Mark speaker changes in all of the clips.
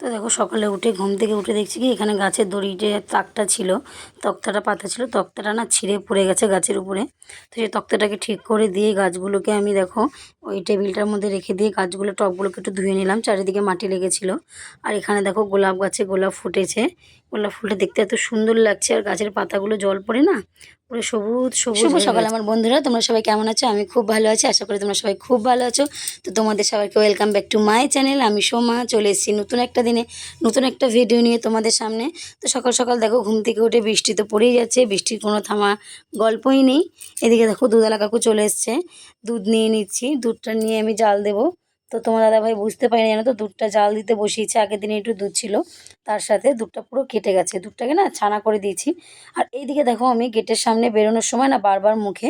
Speaker 1: তো দেখো সকালে উঠে ঘুম থেকে উঠে দেখছি কি এখানে গাছের দড়ি যে তাকটা ছিল, তক্তাটা পাতা ছিল, তক্তাটা না ছিঁড়ে পড়ে গেছে গাছের উপরে। তো সেই তক্তাটাকে ঠিক করে দিয়ে গাছগুলোকে আমি দেখো ওই টেবিলটার মধ্যে রেখে দিয়ে গাছগুলো টপগুলোকে একটু ধুয়ে নিলাম, চারিদিকে মাটি লেগেছিলো। আর এখানে দেখো গোলাপ গাছে গোলাপ ফুটেছে। গোলাপ ফুলটা দেখতে এত সুন্দর লাগছে আর গাছের পাতাগুলো জল পড়ে না পুরো সবুজ সবুজ
Speaker 2: শুভ সকাল আমার বন্ধুরা তোমরা সবাই কেমন আছো? আমি খুব ভালো আছি আশা করি তোমরা সবাই খুব ভালো আছো। তো তোমাদের সবাইকে welcome back to my channel আমি সোমা চলে এসেছি নতুন একটা দিনে নতুন একটা ভিডিও নিয়ে তোমাদের সামনে। তো সকাল সকাল দেখো ঘুম থেকে উঠে বৃষ্টি তো পড়েই যাচ্ছে বৃষ্টির কোনো থামা গল্পই নেই। এদিকে দেখো দুধওয়ালা কাকু চলে এসছে দুধ নিয়ে নিচ্ছি দুধটা নিয়ে আমি জাল দেবো। তো তোমার দাদাভাই বুঝতে পারিনি জানো তো, দুধটা জাল দিতে বসিয়েছে, আগের দিনে একটু দুধ ছিল। তার সাথে দুধটা পুরো কেটে গেছে, দুধটাকে না ছানা করে দিয়েছি। আর এইদিকে দেখো আমি গেটের সামনে বেরোনোর সময় না বারবার মুখে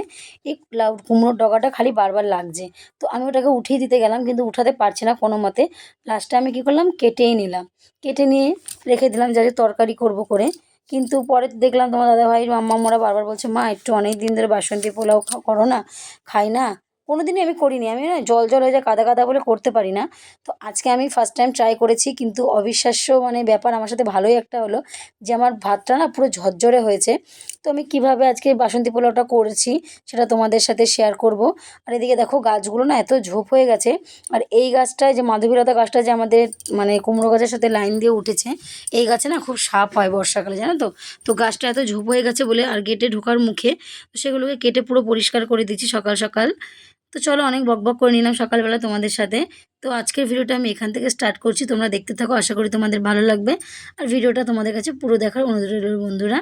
Speaker 2: এই লাউ কুমড়োর ডগাটা খালি বারবার লাগছে। তো আমি ওটাকে উঠিয়ে দিতে গেলাম, কিন্তু উঠাতে পারছি না কোনো মতে। লাস্টে আমি কী করলাম? কেটেই নিলাম। কেটে নিয়ে রেখে দিলাম যাতে তরকারি করব করে। কিন্তু পরে দেখলাম তোমার দাদাভাই মাম্মা মোরা বারবার বলছে, মা, একটু অনেক দিন ধরে বাসন্তী পোলাও করো না, খাই না। কোনো দিনই আমি করিনি। আমি না জল জল হয়ে যায় কাদা কাদা বলে করতে পারি না। তো আজকে আমি ফার্স্ট টাইম ট্রাই করেছি, কিন্তু অবিশ্বাস্য মানে ব্যাপার আমার সাথে ভালোই একটা হলো যে আমার ভাতটা না পুরো ঝরঝরে হয়েছে। তো আমি কীভাবে আজকে বাসন্তী পোলাওটা করেছি সেটা তোমাদের সাথে শেয়ার করব। আর এদিকে দেখো গাছগুলো না এত ঝোপ হয়ে গেছে। আর এই গাছটায় যে মাধবীলতা গাছটা যে আমাদের মানে কুমড়ো গাছের সাথে লাইন দিয়ে উঠেছে, এই গাছে না খুব সাপ হয় বর্ষাকালে, জানো তো? তো গাছটা এত ঝোপ হয়ে গেছে বলে আর গেটে ঢোকার মুখে, তো সেগুলোকে কেটে পুরো পরিষ্কার করে দিচ্ছি সকাল সকাল। তো চলো অনেক বক বক করে নিলাম সকালবেলা তোমাদের সাথে। তো আজকের ভিডিওটা আমি এখান থেকে স্টার্ট করছি, তোমরা দেখতে থাকো, আশা করি তোমাদের ভালো লাগবে। আর ভিডিওটা তোমাদের কাছে পুরো দেখার অনুরোধ বন্ধুরা।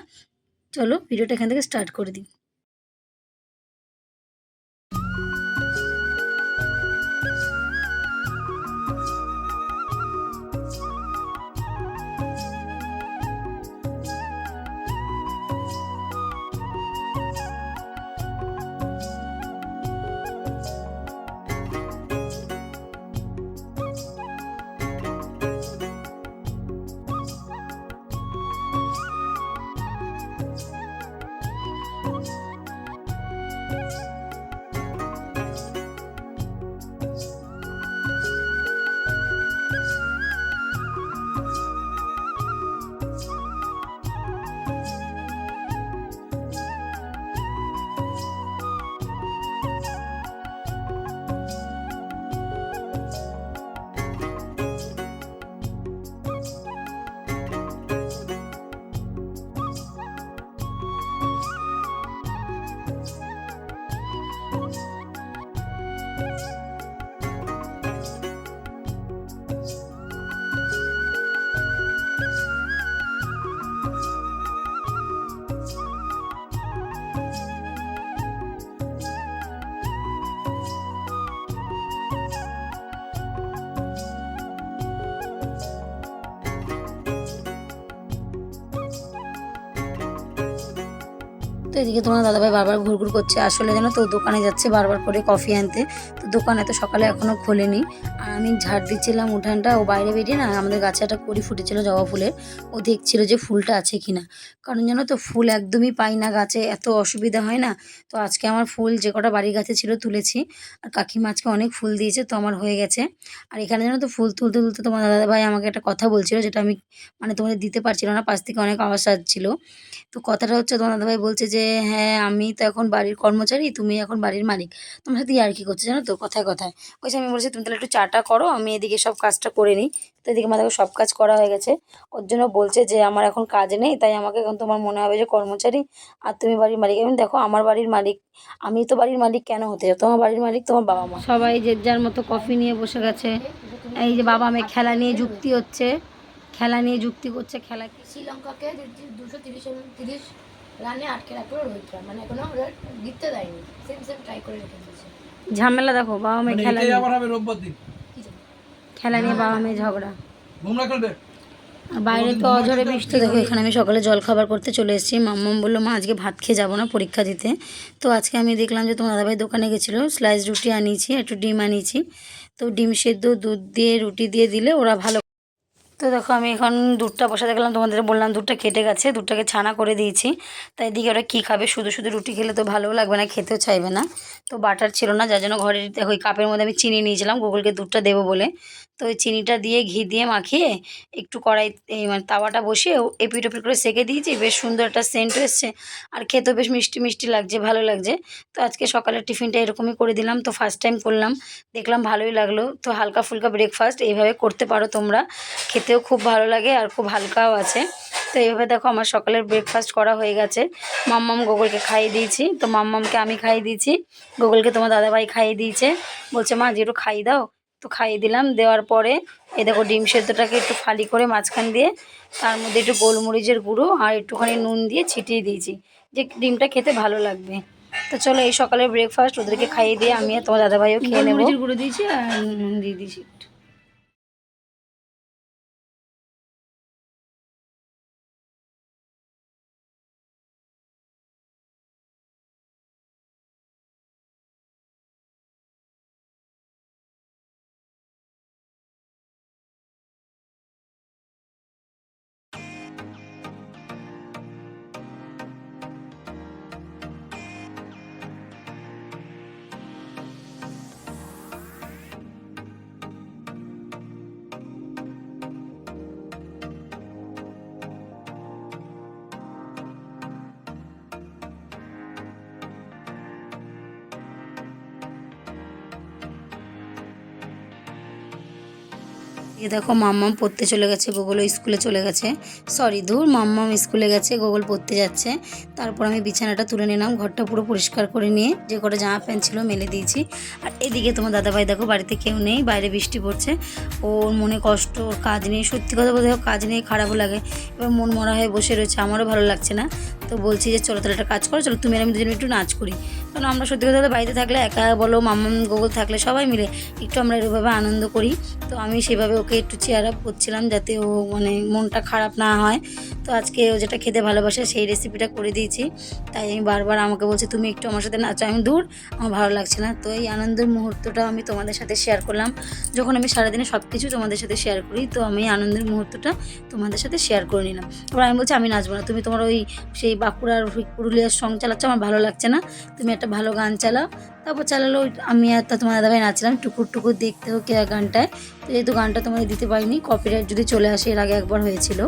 Speaker 2: চলো ভিডিওটা এখান থেকে স্টার্ট করে দিই। তো এদিকে তোমার দাদাভাই বারবার ঘুর ঘুর করছে। আসলে জানো তো, দোকানে যাচ্ছে বারবার করে কফি আনতে। তো দোকানে তো সকালে এখনও খোলেনি। আর আমি ঝাড় দিচ্ছিলাম উঠানটা। ও বাইরে বেরিয়ে না আমাদের গাছে একটা কড়ি ফুটেছিল জবা ফুলের। ও দেখছিল যে ফুলটা আছে কি না কারণ জানো তো, ফুল একদমই পাই না গাছে। এত অসুবিধা হয় না। তো আজকে আমার ফুল যে কটা বাড়ির গাছে ছিল তুলেছি। আর কাকিমা আজকে অনেক ফুল দিয়েছে, তো আমার হয়ে গেছে। আর এখানে জানো তো, ফুল তুলতে তুলতে তোমার দাদাভাই আমাকে একটা কথা বলছিল, যেটা আমি মানে তোমাদের দিতে পারছিল না। পাশ থেকে অনেক আওয়াজ আসছিল। তো কথাটা হচ্ছে, তোমার দাদাভাই বলছে যে হ্যাঁ আমি তো এখন বাড়ির কর্মচারী তুমি এখন বাড়ির মালিক। তোমার সাথে আর কি করছে জানো তো? কথায় কথায়। ওই যে আমি বলছি তুমি তাহলে একটু চাটা করো আমি এদিকে সব কাজটা করে নিই। তো এদিকে আমার দেখো সব কাজ করা হয়ে গেছে। ওর জন্য বলছে যে আমার এখন কাজ নেই তাই আমাকে এখন তোমার মনে হবে যে কর্মচারী আর তুমি বাড়ির মালিক। আমি দেখো আমার বাড়ির মালিক আমি তো বাড়ির মালিক কেন হতে তোমার বাড়ির মালিক তোমার বাবা মা। সবাই যে যার মতো কফি নিয়ে বসে গেছে। এই যে বাবা মেয়ে খেলা নিয়ে যুক্তি হচ্ছে। খেলা নিয়ে যুক্তি করছে খেলা কি?
Speaker 3: শ্রীলঙ্কাকে দুশো তিরিশ তিরিশ রানে আটকে রাখল রোহিত মানে এখনও ওরা জিততে দেয়নি। সেম সেম ট্রাই করে রেখে দিয়েছে।
Speaker 1: ঝামেলা দেখো বাবা মেয়ে
Speaker 4: মানে
Speaker 1: খেলা নিয়ে।
Speaker 4: আবার হবে রোববার দিন।
Speaker 1: খেলা নিয়ে বাবা মেয়ে ঝগড়া।
Speaker 4: বুমরা খেলবে?
Speaker 1: বাইরে তো অঝরে বৃষ্টি দেখো এখানে আমি সকালে জল খাবার করতে চলে এসেছি। মাম্মাম বলল মা আজকে ভাত খেয়ে যাব না পরীক্ষা দিতে। তো আজকে আমি দেখলাম যে তোমার দাদাভাই দোকানে গেছিল স্লাইস রুটি আনিয়েছি একটু ডিম আনিয়েছি। তো ডিম সেদ্ধ দুধ দিয়ে রুটি দিয়ে দিলে ওরা ভালো তো দেখো, আমি এখন দুধটা বসাতে গেলাম তোমাদের বললাম দুধটা কেটে গেছে, দুধটাকে ছানা করে দিয়েছি। তাই দিকে ওরা কী খাবে? শুধু শুধু রুটি খেলে তো ভালোও লাগবে না, খেতেও চাইবে না। তো বাটার ছিল না, যার জন্য ঘরের ওই কাপের মধ্যে আমি চিনি নিয়েছিলাম, গুগলকে দুধটা দেবো বলে।
Speaker 5: তো ওই চিনিটা দিয়ে ঘি দিয়ে মাখিয়ে একটু কড়াই মানে তাওয়াটা বসিয়ে এপিট ওপিট করে সেঁকে দিয়েছি। বেশ সুন্দর একটা সেন্ট এসছে। আর খেতেও বেশ মিষ্টি মিষ্টি লাগছে, ভালো লাগছে। তো আজকে সকালের টিফিনটা এরকমই করে দিলাম। তো ফার্স্ট টাইম করলাম। দেখলাম ভালোই লাগল। তো হালকা ফুলকা ব্রেকফাস্ট এইভাবে করতে পারো তোমরা। খেতেও খুব ভালো লাগে আর খুব হালকাও আছে। তো এইভাবে দেখো আমার সকালের ব্রেকফাস্ট করা হয়ে গেছে। মাম্মাম গোগলকে খাইয়ে দিয়েছি। তো মাম্মামকে আমি খাইয়ে দিয়েছি। গোগলকে তোমার দাদাভাই খাইয়ে দিয়েছে। বলছে, মা যে একটু খাইয়ে দাও। তো খাইয়ে দিলাম। দেওয়ার পরে এ দেখো ডিম সেদ্ধটাকে একটু ফালি করে মাঝখান দিয়ে তার মধ্যে একটু গোলমরিচের গুঁড়ো আর একটুখানি নুন দিয়ে ছিটিয়ে দিয়েছি। যে ডিমটা খেতে ভালো লাগবে। তো চলো এই সকালের ব্রেকফাস্ট ওদেরকে খাইয়ে দিয়ে আমি আর তোমার দাদাভাইও খেয়ে নেব।
Speaker 2: গুঁড়ো দিয়েছি আর নুন দিয়ে দিয়েছি। একটু এ দেখো মাম্মাম পড়তে চলে গেছে, গুগলও স্কুলে চলে গেছে। সরি দূর মাম্মাম স্কুলে গেছে, গুগল পড়তে যাচ্ছে। তারপর আমি বিছানাটা তুলে নিলাম, ঘরটা পুরো পরিষ্কার করে নিয়ে, যে কটা জামা প্যান্ট ছিল মেলে দিয়েছি। আর এদিকে তোমার দাদাভাই দেখো, বাড়িতে কেউ নেই, বাইরে বৃষ্টি পড়ছে। ওর মনে কষ্ট, ওর কাজ নেই, সত্যি কথা বলতে কাজ নেই, খারাপও লাগে। এবার মন মরা হয়ে বসে রয়েছে, আমারও ভালো লাগছে না। তো বলছি যে, চলো তাহলে একটা কাজ করো, চলো তুমি আর আমি দুজন একটু নাচ করি। কারণ আমরা সত্যি কথা বাড়িতে থাকলে একা বলো, মামা গোগল থাকলে সবাই মিলে একটু আমরা এরকমভাবে আনন্দ করি। তো আমি সেভাবে ওকে একটু চেয়ার আপ করছিলাম যাতে ও মানে মনটা খারাপ না হয়। তো আজকে ও যেটা খেতে ভালোবাসে সেই রেসিপিটা করে দিয়েছি। তাই আমি বারবার আমাকে বলছে, তুমি একটু আমার সাথে নাচো, আমি দূর, আমার ভালো লাগছে না। তো এই আনন্দের মুহূর্তটা আমি তোমাদের সাথে শেয়ার করলাম। যখন আমি সারাদিনে সব কিছু তোমাদের সাথে শেয়ার করি, তো আমি আনন্দের মুহূর্তটা তোমাদের সাথে শেয়ার করে নিলাম। এবার আমি বলছি, আমি নাচবো না। তুমি তোমার ওই সেই বাঁকুড়ার পুরুলিয়ার সং চালাচ্ছ, আমার ভালো লাগছে না। তুমি একটা ভালো গান চালাও। তারপর চালালো, আমি আর তা তোমার দাদাভাই নাচলাম, টুকুর টুকুর দেখতে হোক গানটায়। তো যেহেতু গানটা তোমাদের দিতে পারিনি কপিরাইট যদি চলে আসে, এর আগে একবার হয়েছিল।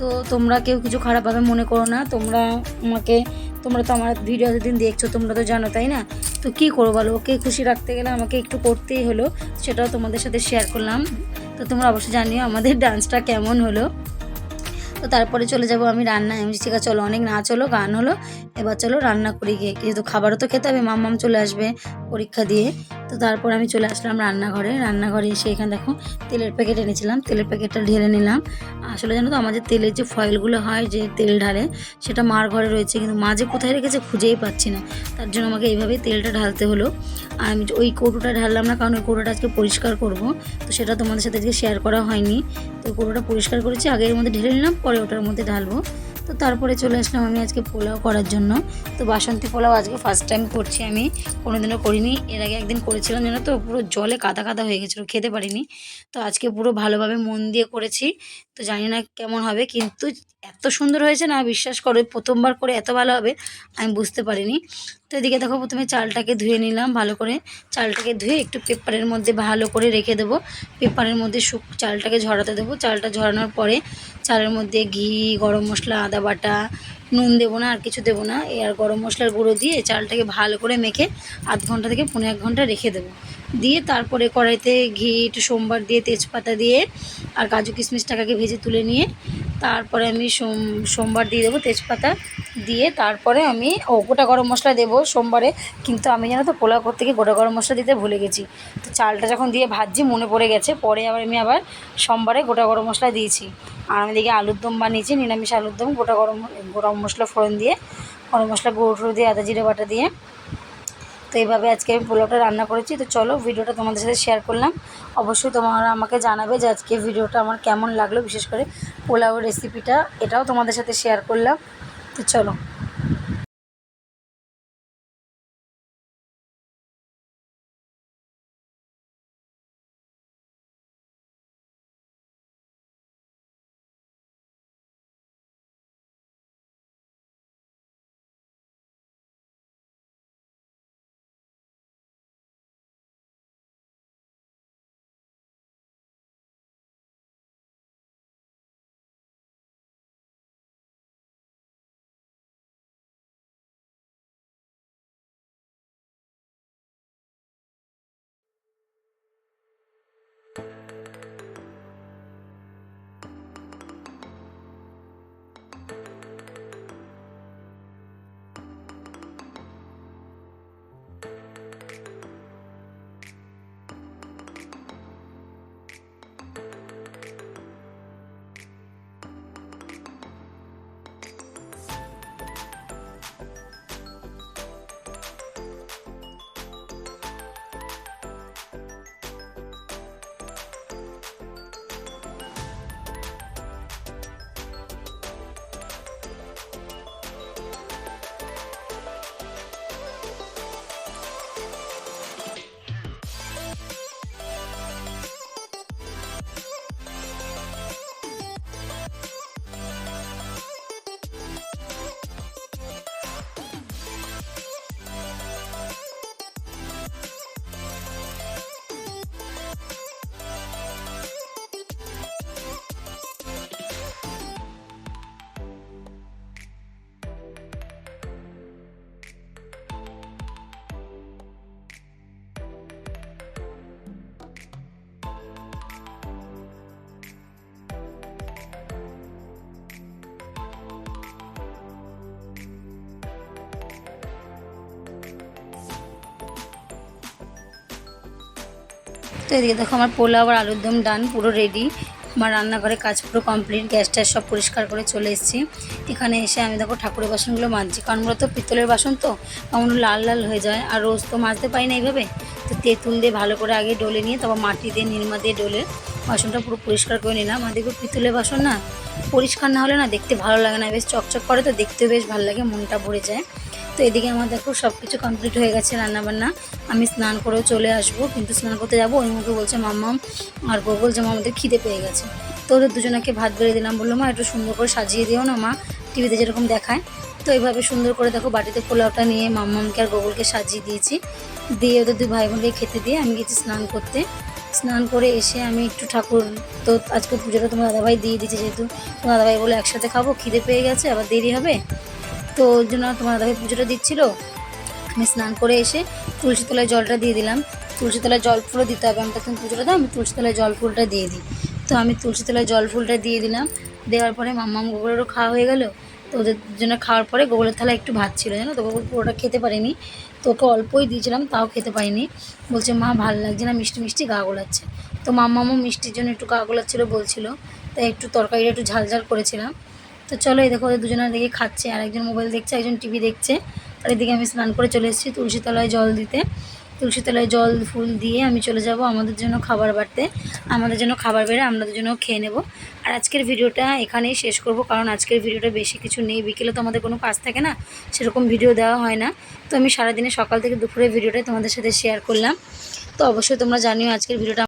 Speaker 2: তো তোমরা কেউ কিছু খারাপভাবে মনে করো না। তোমরা আমাকে, তোমরা তো আমার ভিডিও এতদিন দেখছ, তোমরা তো জানো, তাই না? তো কী করব বলো? ওকে খুশি রাখতে গেলে আমাকে একটু করতেই হলো। সেটাও তোমাদের সাথে শেয়ার করলাম। তো তোমরা অবশ্যই জানিও আমাদের ডান্সটা কেমন হলো। তো তারপরে চলে যাব আমি রান্নায়। আমি ঠিক আছে, চলো, অনেক নাচ হলো, গান হলো। এবার চলো রান্না করি গিয়ে। কিন্তু খাবারও তো খেতে হবে, মাম্মাম চলে আসবে পরীক্ষা দিয়ে। তো তারপর আমি চলে আসলাম রান্নাঘরে। রান্নাঘরে এসে এখানে দেখো তেলের প্যাকেট এনেছিলাম। তেলের প্যাকেটটা ঢেলে নিলাম। আসলে জানো তো আমাদের তেলের যে ফয়েলগুলো হয়, যে তেল ঢালে, সেটা মার ঘরে রয়েছে। কিন্তু মা যে কোথায় রেখেছে খুঁজেই পাচ্ছি না। তার জন্য আমাকে এইভাবেই তেলটা ঢালতে হলো। আর আমি ওই কৌটোটা ঢাললাম না, কারণ ওই কৌটোটা আজকে পরিষ্কার করব। তো সেটা তোমাদের সাথে আজকে শেয়ার করা হয়নি। তো কৌটোটা পরিষ্কার করেছি আগে এর মধ্যে ঢেলে নিলাম, পরে ওটার মধ্যে ঢালবো। তো তারপরে চলে আসলাম আমি আজকে পোলাও করার জন্য। তো বাসন্তী পোলাও আজকে ফার্স্ট টাইম করছি আমি। কোনোদিনও করিনি, এর আগে একদিন করেছিলাম যেন তো? পুরো জলে কাদা কাদা হয়ে গেছিল, খেতে পারিনি। তো আজকে পুরো ভালোভাবে মন দিয়ে করেছি। তো জানি না কেমন হবে, কিন্তু এত সুন্দর হয়েছে না, বিশ্বাস করো প্রথমবার করে এত ভালো হবে, আমি বুঝতে পারিনি। তো এদিকে দেখো, প্রথমে চালটাকে ধুয়ে নিলাম ভালো করে। চালটাকে ধুয়ে একটু পেপারের মধ্যে ভালো করে রেখে দেবো। পেপারের মধ্যে শুক, চালটাকে ঝরাতে দেবো। চালটা ঝরানোর পরে চালের মধ্যে ঘি, গরম মশলা, আদা বাটা, নুন দেবো না, আর কিছু দেবো না। আর গরম মশলার গুঁড়ো দিয়ে চালটাকে ভালো করে মেখে আধ ঘণ্টা থেকে পনেরো এক ঘণ্টা রেখে দেবো। দিয়ে তারপরে কড়াইতে ঘি, একটু সোমবার দিয়ে তেজপাতা দিয়ে আর কাজু কিশমিশটাকে ভেজে তুলে নিয়ে তারপরে আমি সোম, সোমবার দিয়ে দেবো তেজপাতা। দিয়ে তারপরে আমি, ও গোটা গরম মশলা দেবো সোমবারে। কিন্তু আমি জানো তো পোলাও করতে গিয়ে গোটা গরম মশলা দিতে ভুলে গেছি। তো চালটা যখন দিয়ে ভাজছি মনে পড়ে গেছে, পরে আবার আমি আবার সোমবারে গোটা গরম মশলা দিয়েছি। আর আমি দিকে আলুর দম বানিয়েছি, নিরামিষ আলুর দম, গোটা গরম গরম মশলা ফোড়ন দিয়ে, গরম মশলা গুঁড়ো টুড়ো দিয়ে, আদা, জিরে, বাটা দিয়ে। তো এইভাবে আজকে আমি পোলাওটা রান্না করেছি। তো চলো ভিডিওটা তোমাদের সাথে শেয়ার করলাম। অবশ্যই তোমরা আমাকে জানাবে যে আজকে ভিডিওটা আমার কেমন লাগল, বিশেষ করে পোলাওয়ের রেসিপিটা এটাও তোমাদের সাথে শেয়ার করলাম। তো চলো। তো এদিকে দেখো আমার পোলাও আর আলুর দম ডান পুরো রেডি আমার রান্নাঘরে কাজ পুরো কমপ্লিট গ্যাস ট্যাস সব পরিষ্কার করে চলে এসেছি। এখানে এসে আমি দেখো ঠাকুরের বাসনগুলো মাজছি, কারণ মূলত পিতলের বাসন তো কেমন লাল লাল হয়ে যায়, আর রোজ তো মাজতে পারি না এইভাবে। তো তেঁতুল দিয়ে ভালো করে আগে ডলে নিয়ে, তারপর মাটি দিয়ে নির্মা দিয়ে ডলে বাসনটা পুরো পরিষ্কার করে নিলাম। আর দেখো পিতলের বাসন না, পরিষ্কার না হলে না দেখতে ভালো লাগে না, বেশ চকচক করে, তো দেখতেও বেশ ভালো লাগে, মনটা ভরে যায়। তো এদিকে আমার দেখো সব কিছু কমপ্লিট হয়ে গেছে রান্নাবান্না। আমি স্নান করেও চলে আসব, কিন্তু স্নান করতে যাব, ওই মুখে বলছে মাম্মাম আর বউ বলছে আমাদের খিদে পেয়ে গেছে। তো ওদের দুজনকে ভাত বেড়ে দিলাম, বলল, মা, একটু সুন্দর করে সাজিয়ে দিও না, মা, টিভিতে যেরকম দেখায়। তো এইভাবে সুন্দর করে দেখো বাটিতে পোলাওটা নিয়ে মাম্মামকে আর গোগলকে সাজিয়ে দিয়েছি। দিয়ে ওদের দুই ভাই বোনকে খেতে দিয়ে আমি গেছি স্নান করতে। স্নান করে এসে আমি একটু ঠাকুর, তো আজকে পুজোটা তোমার দাদাভাই দিয়ে দিয়েছে যেহেতু, তোমার দাদাভাই বলে একসাথে খাব, খিদে পেয়ে গেছে, আবার দেরি হবে? তো ওর জন্য তোমার দাদাভাই পুজোটা দিচ্ছিল। আমি স্নান করে এসে তুলসী তলায় জলটা দিয়ে দিলাম। তুলসী তলায় জল ফুলও দিতে হবে। আমি তখন পুজোটা দাও, আমি তুলসী তলায় জল ফুলটা দিয়ে দিই। তো আমি তুলসী তলায় জল ফুলটা দিয়ে দিলাম। দেওয়ার পরে মাম্মাম গোবরেরও খাওয়া হয়ে গেল। তো ওদের জন্য খাওয়ার পরে গোবরের থালা একটু ভাত ছিল, জানো তো? গোবর পুরোটা খেতে পারিনি। তো ওকে অল্পই দিয়েছিলাম, তাও খেতে পারিনি। বলছে, মা, ভালো লাগছে না, মিষ্টি মিষ্টি গা গোলাচ্ছে। তো মাম্মামও মিষ্টির জন্য একটু গা গোলাচ্ছিলো বলছিল। তাই একটু তরকারিটা একটু ঝাল ঝাল করেছিলাম। তো চলো এই দেখো, ওদের দুজনে দেখে খাচ্ছে। আর একজন মোবাইল দেখছে, একজন টিভি দেখছে। আর এদিকে আমি স্নান করে চলে এসেছি তুলসী তলায় জল দিতে। তুলসী তলায় জল, ফুল দিয়ে আমি চলে যাব আমাদের জন্য খাবার বাড়তে। আমাদের জন্য খাবার বেড়ে আমাদের জন্য খেয়ে নেব। আর আজকের ভিডিওটা এখানেই শেষ করব, কারণ আজকের ভিডিওটা বেশি কিছু নেই। বিকেলে তো আমাদের কোনো কাজ থাকে না, সেরকম ভিডিও দেওয়া হয় না। তো আমি সারাদিনে সকাল থেকে দুপুরে ভিডিওটাই তোমাদের সাথে শেয়ার করলাম। তো অবশ্যই তোমরা জানিও আজকের ভিডিওটা